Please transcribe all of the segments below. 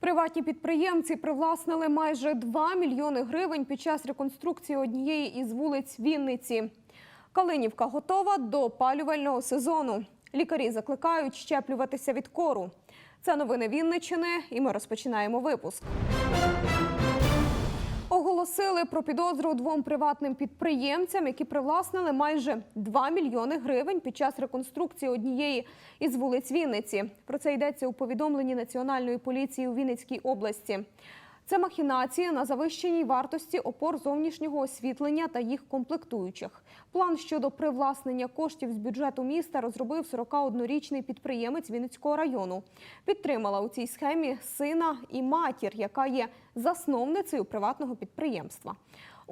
Приватні підприємці привласнили майже 2 мільйони гривень під час реконструкції однієї із вулиць Вінниці. Калинівка готова до опалювального сезону. Лікарі закликають щеплюватися від кору. Це новини Вінниччини, і ми розпочинаємо випуск. Оголосили про підозру двом приватним підприємцям, які привласнили майже 2 мільйони гривень під час реконструкції однієї із вулиць Вінниці. Про це йдеться у повідомленні Національної поліції у Вінницькій області. Це махінації на завищеній вартості опор зовнішнього освітлення та їх комплектуючих. План щодо привласнення коштів з бюджету міста розробив 41-річний підприємець Вінницького району. Підтримала у цій схемі сина і матір, яка є засновницею приватного підприємства.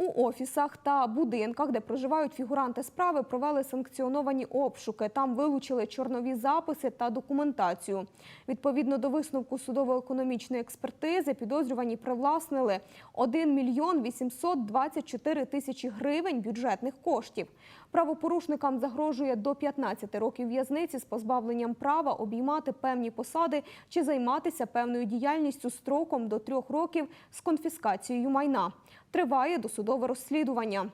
У офісах та будинках, де проживають фігуранти справи, провели санкціоновані обшуки. Там вилучили чорнові записи та документацію. Відповідно до висновку судово-економічної експертизи, підозрювані привласнили 1 мільйон 824 тисячі гривень бюджетних коштів. Правопорушникам загрожує до 15 років в'язниці з позбавленням права обіймати певні посади чи займатися певною діяльністю строком до трьох років з конфіскацією майна. Триває досудове розслідування.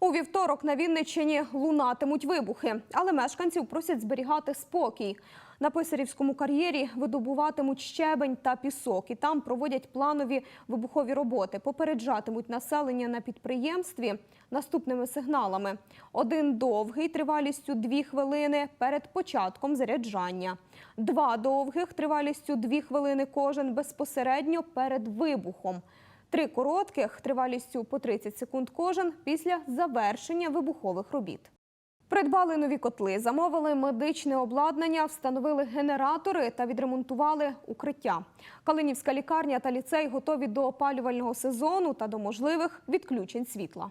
У вівторок на Вінниччині лунатимуть вибухи, але мешканців просять зберігати спокій. На писарівському кар'єрі видобуватимуть щебень та пісок, і там проводять планові вибухові роботи. Попереджатимуть населення на підприємстві наступними сигналами: один довгий тривалістю 2 хвилини перед початком заряджання, два довгих тривалістю 2 хвилини кожен безпосередньо перед вибухом. Три коротких тривалістю по 30 секунд кожен після завершення вибухових робіт. Придбали нові котли, замовили медичне обладнання, встановили генератори та відремонтували укриття. Калинівська лікарня та ліцей готові до опалювального сезону та до можливих відключень світла.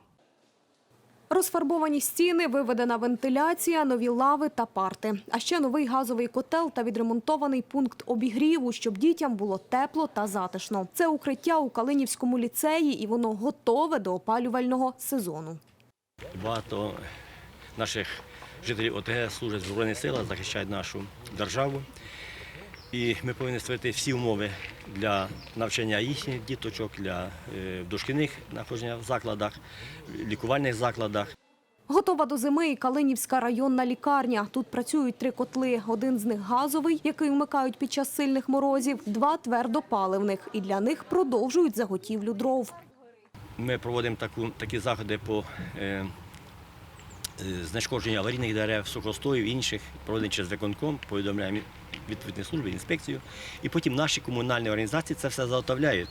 Розфарбовані стіни, виведена вентиляція, нові лави та парти. А ще новий газовий котел та відремонтований пункт обігріву, щоб дітям було тепло та затишно. Це укриття у Калинівському ліцеї, і воно готове до опалювального сезону. Багато наших жителів ОТГ служать в Збройних силах, захищають нашу державу. І ми повинні створити всі умови для навчання їхніх діточок, для е, дошкільних знаходження в закладах, лікувальних закладах. Готова до зими і Калинівська районна лікарня. Тут працюють три котли. Один з них газовий, який вмикають під час сильних морозів, два твердопаливних. І для них продовжують заготівлю дров. Ми проводимо таку, такі заходи по е, е, аварійних дерев, сухостоїв, інших, проводимо через виконком, повідомляємо відповідні служби, інспекцію. І потім наші комунальні організації це все заготовляють.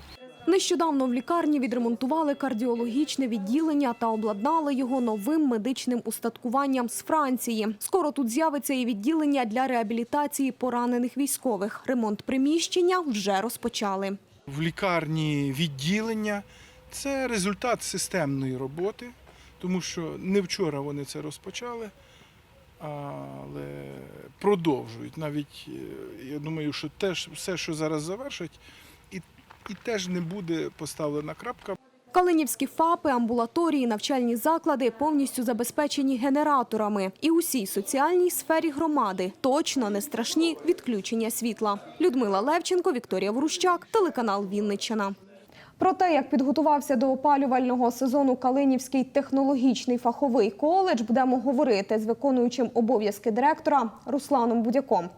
Нещодавно в лікарні відремонтували кардіологічне відділення та обладнали його новим медичним устаткуванням з Франції. Скоро тут з'явиться і відділення для реабілітації поранених військових. Ремонт приміщення вже розпочали. в лікарні відділення. Це результат системної роботи, тому що не вчора вони це розпочали, але продовжують. Навіть е, я думаю, що теж все, що зараз завершать, і, і теж не буде поставлена крапка. Калинівські ФАПи, амбулаторії, навчальні заклади повністю забезпечені генераторами. І усій соціальній сфері громади точно не страшні відключення світла. Людмила Левченко, Вікторія Ворущак, телеканал Вінниччина. Про те, як підготувався до опалювального сезону Калинівський технологічний фаховий коледж, будемо говорити з виконуючим обов'язки директора Русланом Будяком.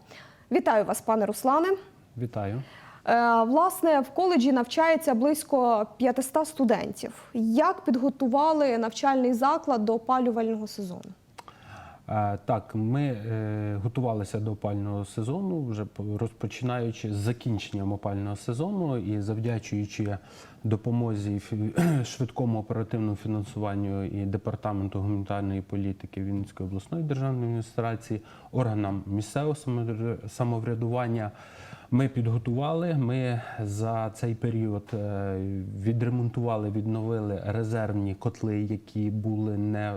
Вітаю вас, пане Руслане. Вітаю. Е, Власне, в коледжі навчається близько 500 студентів. Як підготували навчальний заклад до опалювального сезону? Так, ми е, готувалися до опального сезону, вже по- розпочинаючи з закінченням опального сезону і завдячуючи допомозі швидкому оперативному фінансуванню і департаменту гуманітарної політики Вінницької обласної державної адміністрації, органам місцевого самовр- самоврядування. Ми підготували. Ми за цей період е, відремонтували, відновили резервні котли, які були не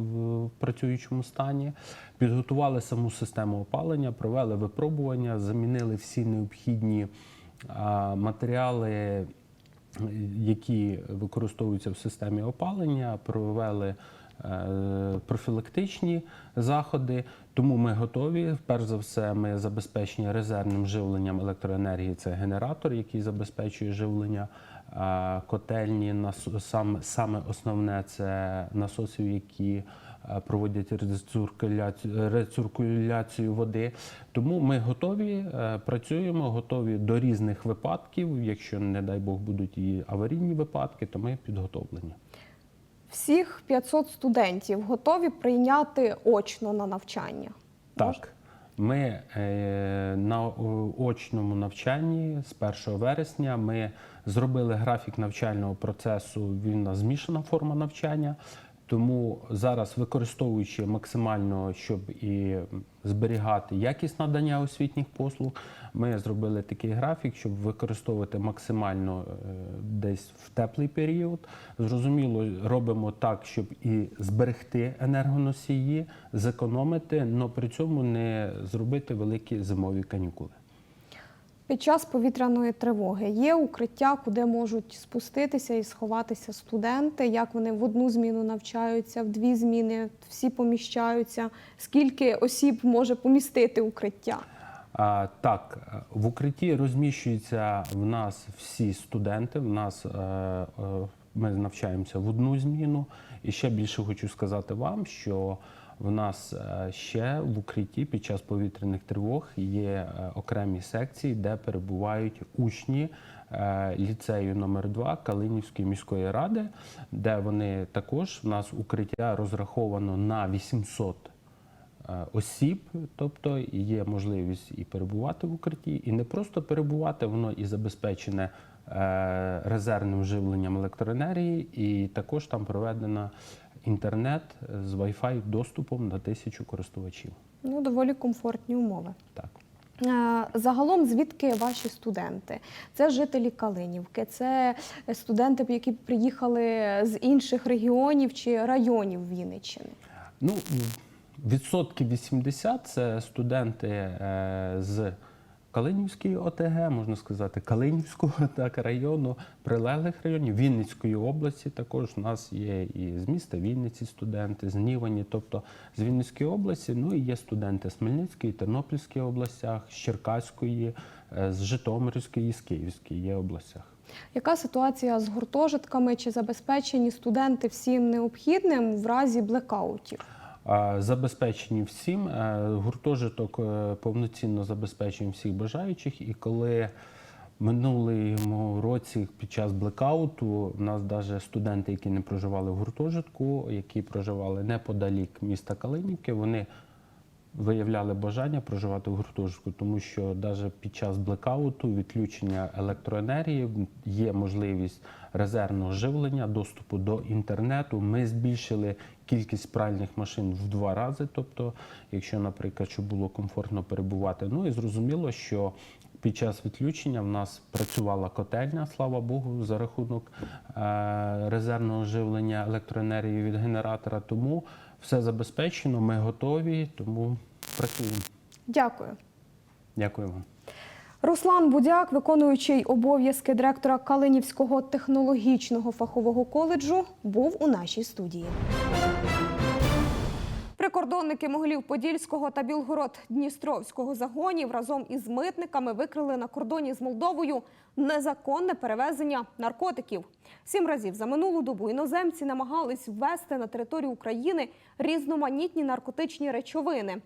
в працюючому стані, підготували саму систему опалення, провели випробування, замінили всі необхідні матеріали які використовуються в системі опалення, провели е, профілактичні заходи. Тому ми готові. Перш за все, ми забезпечені резервним живленням електроенергії. Це генератор, який забезпечує живлення. Котельні нас- сам- саме основне це насосів, які е, проводять рециркуляцію, рециркуляцію води. Тому ми готові, е, працюємо, готові до різних випадків. Якщо, не дай Бог, будуть і аварійні випадки, то ми підготовлені. Всіх 500 студентів готові прийняти очно на навчання. Можна? Так, ми е, на очному навчанні з 1 вересня ми зробили графік навчального процесу. Він на змішана форма навчання. Тому зараз, використовуючи максимально, щоб і зберігати якість надання освітніх послуг, ми зробили такий графік, щоб використовувати максимально е, десь в теплий період. Зрозуміло, робимо так, щоб і зберегти енергоносії, зекономити, але при цьому не зробити великі зимові канікули. Під час повітряної тривоги є укриття, куди можуть спуститися і сховатися студенти. Як вони в одну зміну навчаються, в дві зміни всі поміщаються. Скільки осіб може помістити укриття? А, так, в укритті розміщуються в нас всі студенти. В нас е, е, ми навчаємося в одну зміну. І ще більше хочу сказати вам, що в нас е, ще в укритті під час повітряних тривог є е, окремі секції, де перебувають учні е, ліцею номер 2 Калинівської міської ради, де вони також в нас укриття розраховано на 800 е, осіб, тобто є можливість і перебувати в укритті, і не просто перебувати, воно і забезпечене резервним живленням електроенергії, і також там проведено інтернет з Wi-Fi доступом на тисячу користувачів. Ну, доволі комфортні умови. Так. Загалом, звідки ваші студенти? Це жителі Калинівки, це студенти, які приїхали з інших регіонів чи районів Вінниччини. Ну, відсотків 80 це студенти е, з Калинівської ОТГ, можна сказати, Калинівського так, району, прилеглих районів, Вінницької області. Також у нас є і з міста Вінниці студенти, з Нівані, тобто з Вінницької області. Ну і є студенти з Хмельницької, Тернопільської областях, з Черкаської, е, з Житомирської, з Київської є областях. Яка ситуація з гуртожитками? Чи забезпечені студенти всім необхідним в разі блекаутів? Забезпечені всім. Е, Гуртожиток е, повноцінно забезпечуємо всіх бажаючих. І коли минулому році під час блекауту у нас навіть студенти, які не проживали в гуртожитку, які проживали неподалік міста Калинівки, вони виявляли бажання проживати в гуртожитку, тому що навіть під час блекауту, відключення електроенергії, є можливість резервного живлення, доступу до інтернету. Ми збільшили кількість пральних машин в два рази. Тобто, якщо, наприклад, щоб було комфортно перебувати. Ну і зрозуміло, що під час відключення в нас працювала котельня, слава Богу, за рахунок е, резервного живлення електроенергії від генератора. Тому все забезпечено, ми готові, тому працюємо. Дякую. Дякую вам. Руслан Будяк, виконуючий обов'язки директора Калинівського технологічного фахового коледжу, був у нашій студії. Прикордонники Могилів-Подільського та Білгород-Дністровського загонів разом із митниками викрили на кордоні з Молдовою незаконне перевезення наркотиків. Сім разів за минулу добу іноземці намагались ввести на територію України різноманітні наркотичні речовини.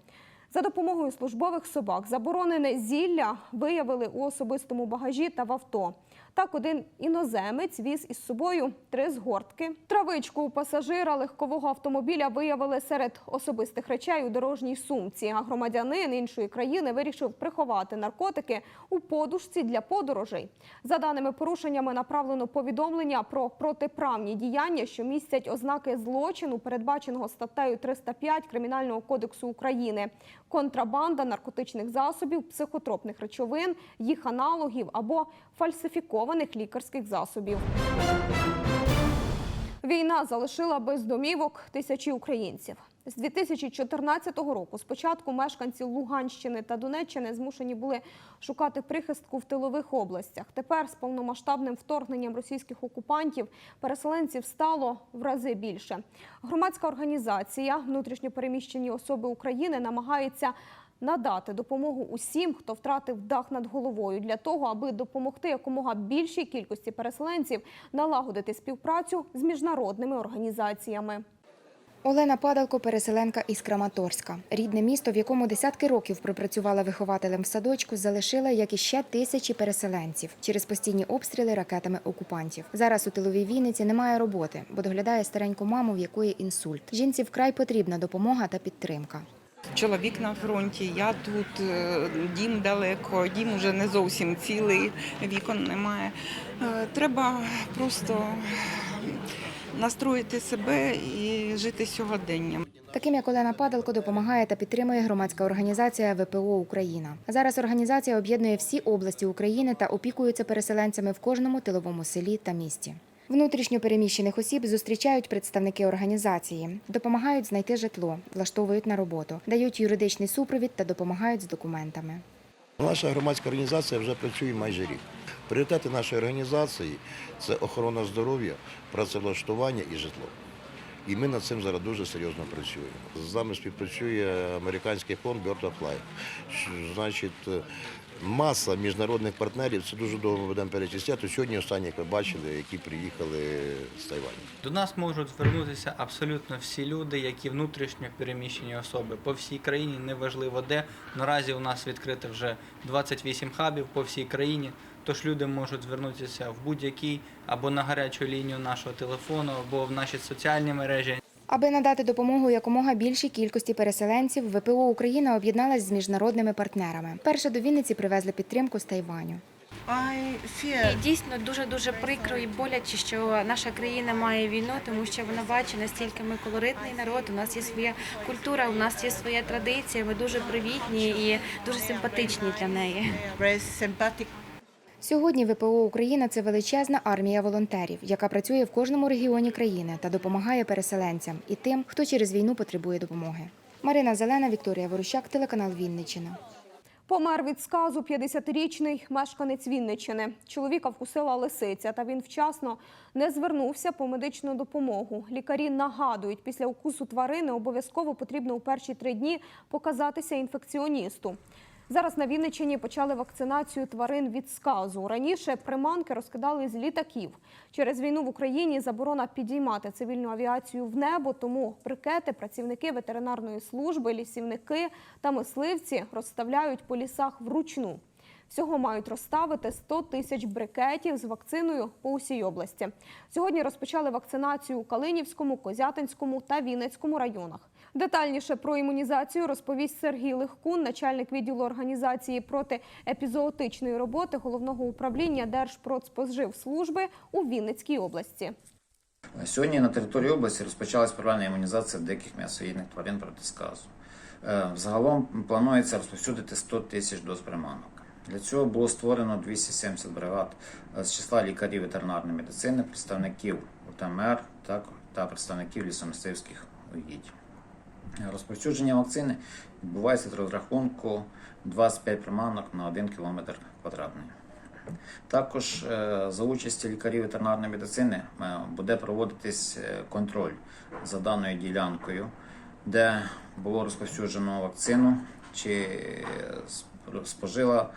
За допомогою службових собак заборонене зілля виявили у особистому багажі та в авто. Так, один іноземець віз із собою три згортки. Травичку у пасажира легкового автомобіля виявили серед особистих речей у дорожній сумці. А громадянин іншої країни вирішив приховати наркотики у подушці для подорожей. За даними порушеннями направлено повідомлення про протиправні діяння, що містять ознаки злочину, передбаченого статтею 305 Кримінального кодексу України. Контрабанда наркотичних засобів, психотропних речовин, їх аналогів або фальсифікованих лікарських засобів. Війна залишила без домівок тисячі українців. З 2014 року спочатку мешканці Луганщини та Донеччини змушені були шукати прихистку в тилових областях. Тепер з повномасштабним вторгненням російських окупантів переселенців стало в рази більше. Громадська організація внутрішньопереміщені особи України намагається надати допомогу усім, хто втратив дах над головою, для того, аби допомогти якомога більшій кількості переселенців налагодити співпрацю з міжнародними організаціями. Олена Падалко – переселенка із Краматорська. Рідне місто, в якому десятки років пропрацювала вихователем в садочку, залишила, як і ще тисячі переселенців через постійні обстріли ракетами окупантів. Зараз у тиловій Вінниці немає роботи, бо доглядає стареньку маму, в якої інсульт. Жінці вкрай потрібна допомога та підтримка. Чоловік на фронті, я тут, е, дім далеко, дім уже не зовсім цілий, вікон немає. Е, Треба просто настроїти себе і жити сьогоденням. Таким як Олена Падалко допомагає та підтримує громадська організація ВПО Україна. Зараз організація об'єднує всі області України та опікується переселенцями в кожному тиловому селі та місті. Внутрішньо переміщених осіб зустрічають представники організації, допомагають знайти житло, влаштовують на роботу, дають юридичний супровід та допомагають з документами. Наша громадська організація вже працює майже рік. Пріоритети нашої організації це охорона здоров'я, працевлаштування і житло. І ми над цим зараз дуже серйозно працюємо. З нами співпрацює американський фонд Bird of Life. Значить, маса міжнародних партнерів, це дуже довго будемо перечисляти. Сьогодні останні, як ви бачили, які приїхали з Тайваню. До нас можуть звернутися абсолютно всі люди, які внутрішньо переміщені особи по всій країні, неважливо де. Наразі у нас відкрито вже 28 хабів по всій країні. Тож люди можуть звернутися в будь-який або на гарячу лінію нашого телефону, або в наші соціальні мережі. Аби надати допомогу якомога більшій кількості переселенців, ВПО Україна об'єдналась з міжнародними партнерами. Перше до Вінниці привезли підтримку з Тайваню. І дійсно дуже дуже прикро і боляче, що наша країна має війну, тому що вона бачить настільки ми колоритний народ. У нас є своя культура, у нас є своя традиція. Ми дуже привітні і дуже симпатичні для неї. Сьогодні ВПО Україна це величезна армія волонтерів, яка працює в кожному регіоні країни та допомагає переселенцям і тим, хто через війну потребує допомоги. Марина Зелена, Вікторія Ворущак, телеканал Вінниччина. Помер від сказу 50-річний мешканець Вінниччини. Чоловіка вкусила лисиця, та він вчасно не звернувся по медичну допомогу. Лікарі нагадують, після укусу тварини обов'язково потрібно у перші три дні показатися інфекціоністу. Зараз на Вінниччині почали вакцинацію тварин від сказу. Раніше приманки розкидали з літаків. Через війну в Україні заборона підіймати цивільну авіацію в небо, тому брикети працівники ветеринарної служби, лісівники та мисливці розставляють по лісах вручну. Всього мають розставити 100 тисяч брикетів з вакциною по усій області. Сьогодні розпочали вакцинацію у Калинівському, Козятинському та Вінницькому районах. Детальніше про імунізацію розповість Сергій Легкун, начальник відділу організації протиепізоотичної роботи головного управління Держпродспоживслужби у Вінницькій області. Сьогодні на території області розпочалась провальна імунізація диких м'ясоїдних тварин проти сказу. Е, Загалом планується розповсюдити 100 тисяч доз приманок. Для цього було створено 270 бригад е, з числа лікарів ветеринарної медицини, представників УТМР та представників лісомисливських угідь. Розповсюдження вакцини відбувається з розрахунку 25 приманок на 1 км квадратний. Також е, за участі лікарів ветеринарної медицини е, буде проводитись е, контроль за даною ділянкою, де було розповсюджено вакцину, чи спожила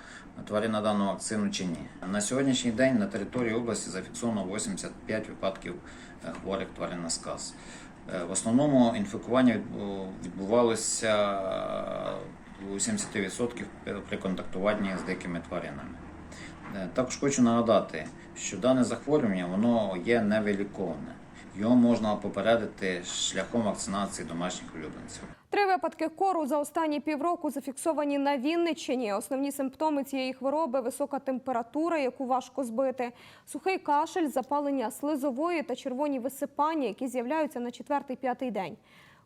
тварина дану вакцину чи ні. На сьогоднішній день на території області зафіксовано 85 випадків хворих тварин на сказ. Е, В основному інфікування відбувалося у 70% при контактуванні з дикими тваринами. Е, Також хочу нагадати, що дане захворювання воно є невиліковне. Його можна попередити шляхом вакцинації домашніх улюбленців. Три випадки кору за останні півроку зафіксовані на Вінниччині. Основні симптоми цієї хвороби висока температура, яку важко збити, сухий кашель, запалення слизової та червоні висипання, які з'являються на четвертий-п'ятий день.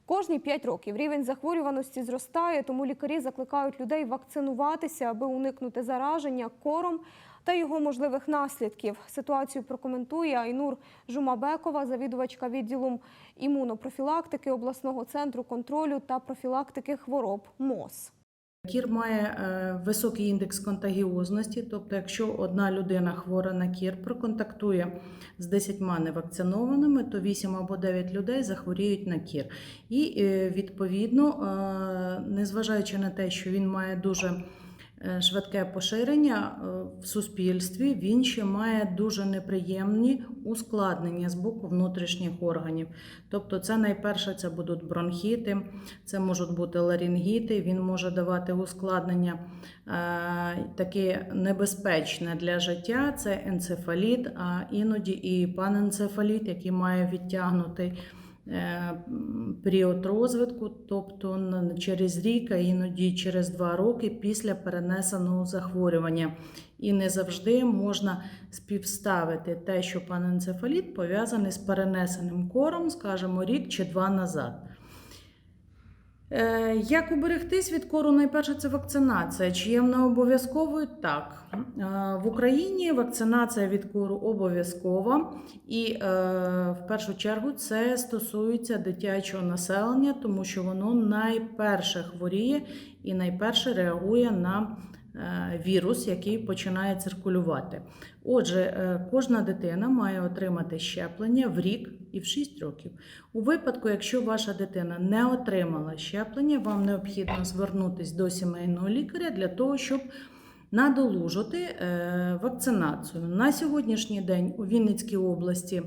Кожні 5 років рівень захворюваності зростає, тому лікарі закликають людей вакцинуватися, аби уникнути зараження кором. Та його можливих наслідків. Ситуацію прокоментує Айнур Жумабекова, завідувачка відділом імунопрофілактики обласного центру контролю та профілактики хвороб МОЗ. Кір має е, високий індекс контагіозності, тобто, якщо одна людина хвора на кір проконтактує з 10 невакцинованими, то 8 або 9 людей захворіють на кір. І е, відповідно, е, незважаючи на те, що він має дуже швидке поширення е, в суспільстві, він ще має дуже неприємні ускладнення з боку внутрішніх органів. Тобто, це найперше це будуть бронхіти, це можуть бути ларінгіти, він може давати ускладнення е, таке небезпечне для життя. Це енцефаліт, а іноді і паненцефаліт, який має відтягнутий е, період розвитку, тобто через рік, а іноді через два роки після перенесеного захворювання. І не завжди можна співставити те, що паненцефаліт пов'язаний з перенесеним кором, скажімо, рік чи два назад. Е, Як уберегтись від кору? Найперше це вакцинація. Чи є вона обов'язковою? Так. Е, В Україні вакцинація від кору обов'язкова, і е, в першу чергу це стосується дитячого населення, тому що воно найперше хворіє і найперше реагує на вірус, який починає циркулювати. Отже, кожна дитина має отримати щеплення в рік і в 6 років. У випадку, якщо ваша дитина не отримала щеплення, вам необхідно звернутися до сімейного лікаря для того, щоб надолужити е, вакцинацію. На сьогоднішній день у Вінницькій області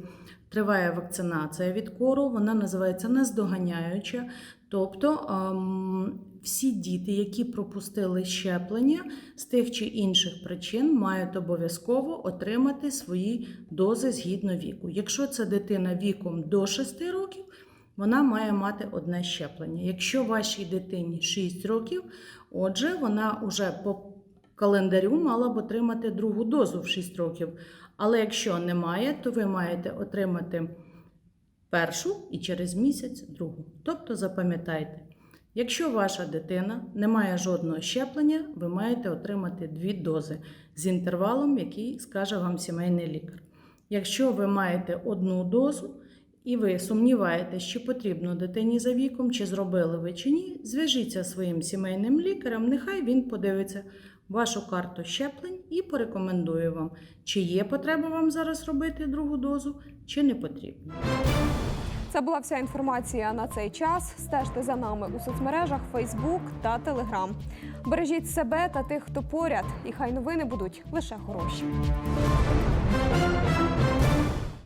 триває вакцинація від кору, вона називається наздоганяюча. Тобто ем, всі діти, які пропустили щеплення з тих чи інших причин, мають обов'язково отримати свої дози згідно віку. Якщо це дитина віком до 6 років, вона має мати одне щеплення. Якщо вашій дитині 6 років, отже, вона вже по календарю мала б отримати другу дозу в 6 років. Але якщо немає, то ви маєте отримати першу і через місяць другу. Тобто запам'ятайте, якщо ваша дитина не має жодного щеплення, ви маєте отримати дві дози з інтервалом, який скаже вам сімейний лікар. Якщо ви маєте одну дозу і ви сумніваєтесь, чи потрібно дитині за віком, чи зробили ви чи ні, зв'яжіться зі своїм сімейним лікарем, нехай він подивиться вашу карту щеплень і порекомендує вам, чи є потреба вам зараз робити другу дозу, чи не потрібно. Це була вся інформація на цей час. Стежте за нами у соцмережах Facebook та Telegram. Бережіть себе та тих, хто поряд, і хай новини будуть лише хороші.